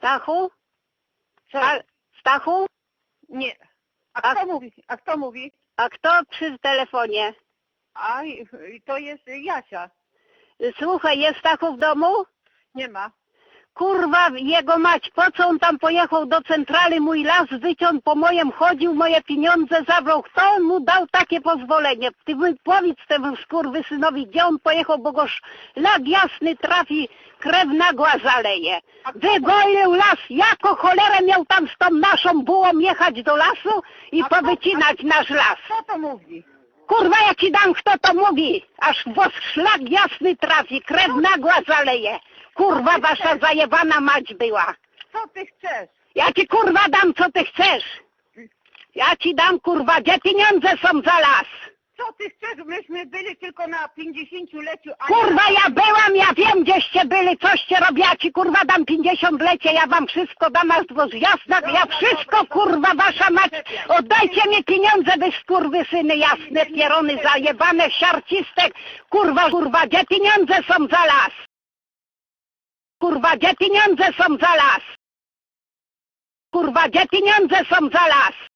Stachu? Sta- Stachu? Nie. A A- kto mówi? A kto mówi? A kto przy telefonie? A to jest Jasia. Słuchaj, jest Stachu w domu? Nie ma. Kurwa, jego mać, po co on tam pojechał do centrali, mój las wyciął, po mojem chodził, moje pieniądze zabrał. Kto mu dał takie pozwolenie? Ty powiedz temu skurwysynowi, gdzie on pojechał, bo go szlak jasny trafi, krew nagła zaleje. Wygoił las, jako cholerę miał tam z tą naszą bułą jechać do lasu i powycinać nasz las. Kto to mówi? Kurwa, ja ci dam, kto to mówi, aż was szlak jasny trafi, krew nagła zaleje. Kurwa, wasza zajebana mać była. Co ty chcesz? Ja ci kurwa dam, co ty chcesz. Ja ci dam, kurwa, gdzie pieniądze są za las? Co ty chcesz? Myśmy byli tylko na 50-leciu. a Kurwa, ja byłam, ja wiem, gdzieście byli, coście ci kurwa dam 50 lecie, ja wam wszystko dam, aż do jasna, ja wszystko, kurwa, wasza mać, oddajcie mi pieniądze, wy skurwysyny jasne, pierony zajebane, siarcistek, kurwa, kurwa, gdzie pieniądze są za las? Kurwa, gdzie pieniądze są za las? Kurwa, gdzie pieniądze są za las?